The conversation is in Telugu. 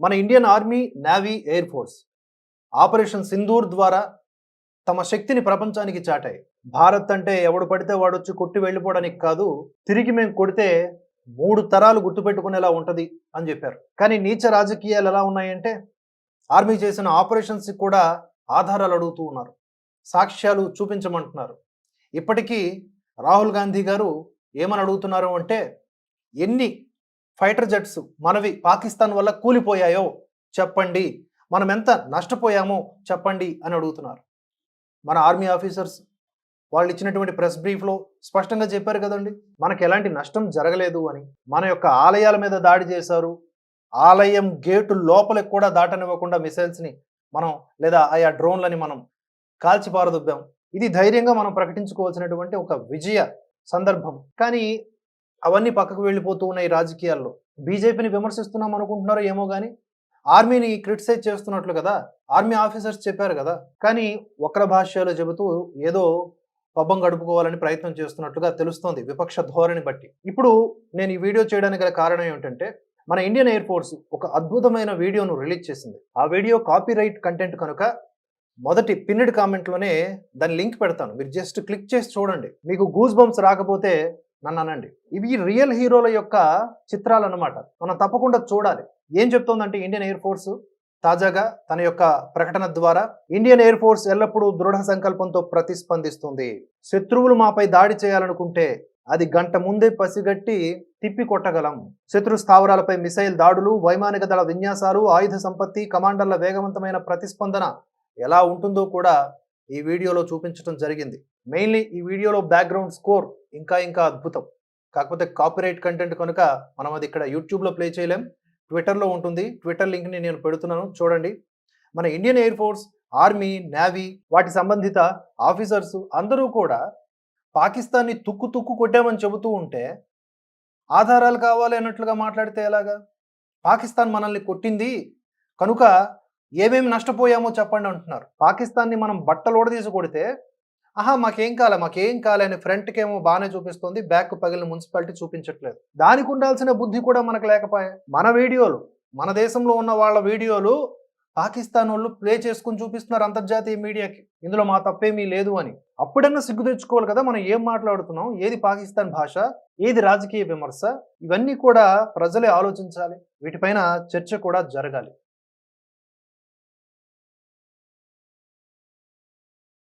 మన Indian army navy air force operation Sindoor ద్వారా తమ శక్తిని ప్రపంచానికి చాటాయి. భారత్ అంటే ఎవడు పడితే వాడు వచ్చి కొట్టి వెళ్ళిపోవడానికి కాదు తిరిగి మేము కొడితే మూడు తరాలు గుర్తుపెట్టుకునేలా ఉంటుంది అని చెప్పారు. కానీ నీచ రాజకీయాలు ఎలా ఉన్నాయంటే ఆర్మీ చేసిన ఆపరేషన్స్కి కూడా ఆధారాలు అడుగుతూ ఉన్నారు. సాక్ష్యాలు చూపించమంటున్నారు. ఇప్పటికీ రాహుల్ గాంధీ గారు ఏమని అడుగుతున్నారు అంటే ఎన్ని ఫైటర్ జెట్స్ మనవి పాకిస్తాన్ వల్ల కూలిపోయాయో చెప్పండి. మనం ఎంత నష్టపోయామో చెప్పండి అని అడుగుతున్నారు. మన ఆర్మీ ఆఫీసర్స్ వాళ్ళు ఇచ్చినటువంటి ప్రెస్ బ్రీఫ్లో స్పష్టంగా చెప్పారు కదండి. మనకు ఎలాంటి నష్టం జరగలేదు అని. మన యొక్క ఆలయాల మీద దాడి చేశారు. ఆలయం గేటు లోపలికి కూడా దాటనివ్వకుండా మిసైల్స్ని మనం లేదా ఆయా డ్రోన్లని మనం కాల్చిపారదుబ్బాం. ఇది ధైర్యంగా మనం ప్రకటించుకోవాల్సినటువంటి ఒక విజయ సందర్భం. కానీ అవన్నీ పక్కకు వెళ్ళిపోతూ ఉన్నాయి రాజకీయాల్లో. బీజేపీని విమర్శిస్తున్నాం అనుకుంటున్నారో ఏమో కానీ ఆర్మీని క్రిటిసైజ్ చేస్తున్నట్లు కదా ఆర్మీ ఆఫీసర్స్ చెప్పారు కదా. కానీ ఒకరి భాష్యాలు చెబుతూ ఏదో పబ్బం గడుపుకోవాలని ప్రయత్నం చేస్తున్నట్లుగా తెలుస్తోంది విపక్ష ధోరణి బట్టి. ఇప్పుడు నేను ఈ వీడియో చేయడానికి గల కారణం ఏమిటంటే మన ఇండియన్ ఎయిర్ ఫోర్స్ ఒక అద్భుతమైన వీడియోను రిలీజ్ చేసింది. ఆ వీడియో కాపీరైట్ కంటెంట్ కనుక మొదటి పిన్నెడ్ కామెంట్లోనే దాని లింక్ పెడతాను. మీరు జస్ట్ క్లిక్ చేసి చూడండి. మీకు గూస్ బంప్స్ రాకపోతే నన్ను అనండి. ఇవి రియల్ హీరోల యొక్క చిత్రాలు అనమాట మనం తప్పకుండా చూడాలి. ఏం చెప్తోందంటే ఇండియన్ ఎయిర్ ఫోర్స్ తాజాగా తన యొక్క ప్రకటన ద్వారా ఇండియన్ ఎయిర్ ఫోర్స్ ఎల్లప్పుడూ దృఢ సంకల్పంతో ప్రతిస్పందిస్తుంది. శత్రువులు మాపై దాడి చేయాలనుకుంటే అది గంట ముందే పసిగట్టి తిప్పి కొట్టగలం. శత్రు స్థావరాలపై మిసైల్ దాడులు వైమానిక దళ విన్యాసాలు ఆయుధ సంపత్తి కమాండర్ల వేగవంతమైన ప్రతిస్పందన ఎలా ఉంటుందో కూడా ఈ వీడియోలో చూపించడం జరిగింది. మెయిన్లీ ఈ వీడియోలో బ్యాక్గ్రౌండ్ స్కోర్ ఇంకా ఇంకా అద్భుతం. కాకపోతే కాపీరైట్ కంటెంట్ కనుక మనం అది ఇక్కడ యూట్యూబ్లో ప్లే చేయలేం. ట్విట్టర్లో ఉంటుంది. ట్విట్టర్ లింక్ని నేను పెడుతున్నాను. చూడండి. మన Indian air force army navy వాటి సంబంధిత ఆఫీసర్స్ అందరూ కూడా పాకిస్తాన్ని తుక్కు తుక్కు కొట్టామని చెబుతూ ఉంటే ఆధారాలు కావాలి అన్నట్లుగా మాట్లాడితే ఎలాగా? పాకిస్తాన్ మనల్ని కొట్టింది. కనుక ఏమేమి నష్టపోయామో చెప్పండి అంటున్నారు. పాకిస్తాన్ని మనం బట్టలు తీసి కొడితే ఆహా మాకేం కాలే మాకేం కాలే అని ఫ్రంట్కి ఏమో బాగానే చూపిస్తుంది బ్యాక్ పగిలిన మున్సిపాలిటీ చూపించట్లేదు. దానికి ఉండాల్సిన బుద్ధి కూడా మనకు లేకపోయా. మన వీడియోలు మన దేశంలో ఉన్న వాళ్ళ వీడియోలు పాకిస్తాన్ వాళ్ళు ప్లే చేసుకుని చూపిస్తున్నారు అంతర్జాతీయ మీడియాకి. ఇందులో మా తప్పేమీ లేదు అని. అప్పుడన్నా సిగ్గు తెచ్చుకోవాలి కదా మనం ఏం మాట్లాడుతున్నాం? ఏది పాకిస్తాన్ భాష? ఏది రాజకీయ విమర్శ? ఇవన్నీ కూడా ప్రజలే ఆలోచించాలి. వీటిపైన చర్చ కూడా జరగాలి.